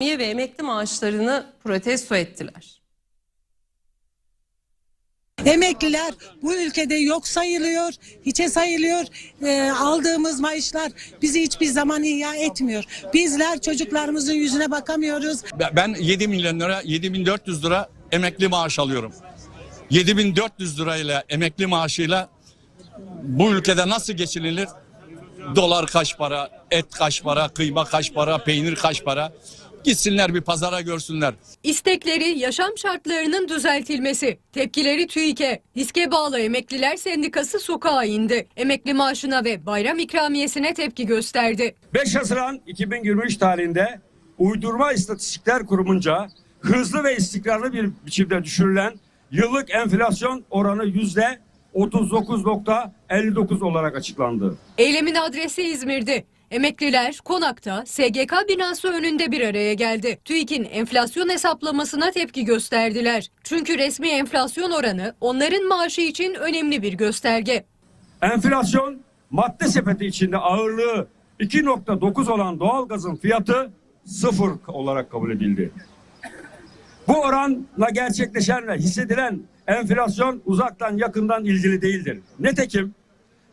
ve emekli maaşlarını protesto ettiler. Emekliler bu ülkede yok sayılıyor, hiçe sayılıyor. Ee, aldığımız maaşlar bizi hiçbir zaman ihya etmiyor. Bizler çocuklarımızın yüzüne bakamıyoruz. Ben 7 milyon lira, 7400 lira emekli maaş alıyorum. 7400 lirayla emekli maaşıyla bu ülkede nasıl geçinilir? Dolar kaç para, et kaç para, kıyma kaç para, peynir kaç para? Gitsinler bir pazara görsünler. İstekleri yaşam şartlarının düzeltilmesi. Tepkileri TÜİK'e. Diske bağlı Emekliler Sendikası sokağa indi. Emekli maaşına ve bayram ikramiyesine tepki gösterdi. 5 Haziran 2023 tarihinde Uydurma İstatistikler Kurumunca hızlı ve istikrarlı bir biçimde düşürülen yıllık enflasyon oranı yüzde 39.59 olarak açıklandı. Eylemin adresi İzmir'di. Emekliler Konak'ta SGK binası önünde bir araya geldi. TÜİK'in enflasyon hesaplamasına tepki gösterdiler. Çünkü resmi enflasyon oranı onların maaşı için önemli bir gösterge. Enflasyon madde sepeti içinde ağırlığı 2.9 olan doğalgazın fiyatı sıfır olarak kabul edildi. Bu oranla gerçekleşen ve hissedilen enflasyon uzaktan yakından ilgili değildir. Nitekim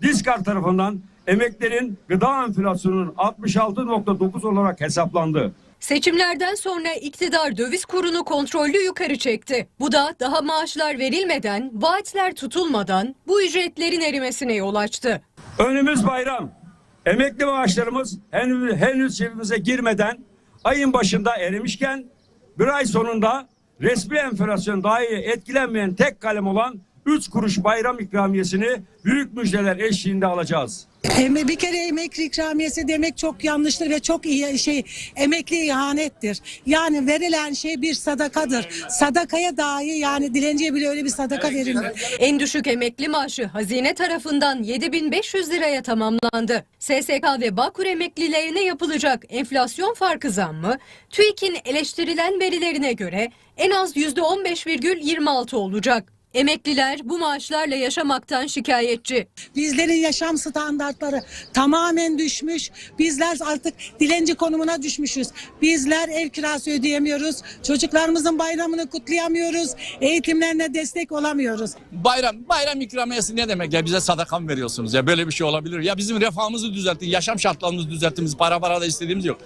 Diskar tarafından emeklerin gıda enflasyonunun 66.9 olarak hesaplandı. Seçimlerden sonra iktidar döviz kurunu kontrollü yukarı çekti. Bu da daha maaşlar verilmeden, vaatler tutulmadan bu ücretlerin erimesine yol açtı. Önümüz bayram. Emekli maaşlarımız henüz, henüz cebimize girmeden ayın başında erimişken bir ay sonunda resmi enflasyon dahi etkilenmeyen tek kalem olan 3 kuruş bayram ikramiyesini büyük müjdeler eşliğinde alacağız. Bir kere emekli ikramiyesi demek çok yanlıştır ve çok iyi şey emekli ihanettir. Yani verilen şey bir sadakadır. Sadakaya dahi yani dilenciye bile öyle bir sadaka verilmiyor. En düşük emekli maaşı hazine tarafından 7500 liraya tamamlandı. SSK ve Bağkur emeklilerine yapılacak enflasyon farkı zammı TÜİK'in eleştirilen verilerine göre en az %15,26 olacak. Emekliler bu maaşlarla yaşamaktan şikayetçi. Bizlerin yaşam standartları tamamen düşmüş. Bizler artık dilenci konumuna düşmüşüz. Bizler ev kirası ödeyemiyoruz. Çocuklarımızın bayramını kutlayamıyoruz. Eğitimlerine destek olamıyoruz. Bayram bayram ikramiyesi ne demek ya bize sadaka mı veriyorsunuz ya böyle bir şey olabilir ya bizim refahımızı düzeltin yaşam şartlarımızı düzeltin biz para para da istediğimiz yok.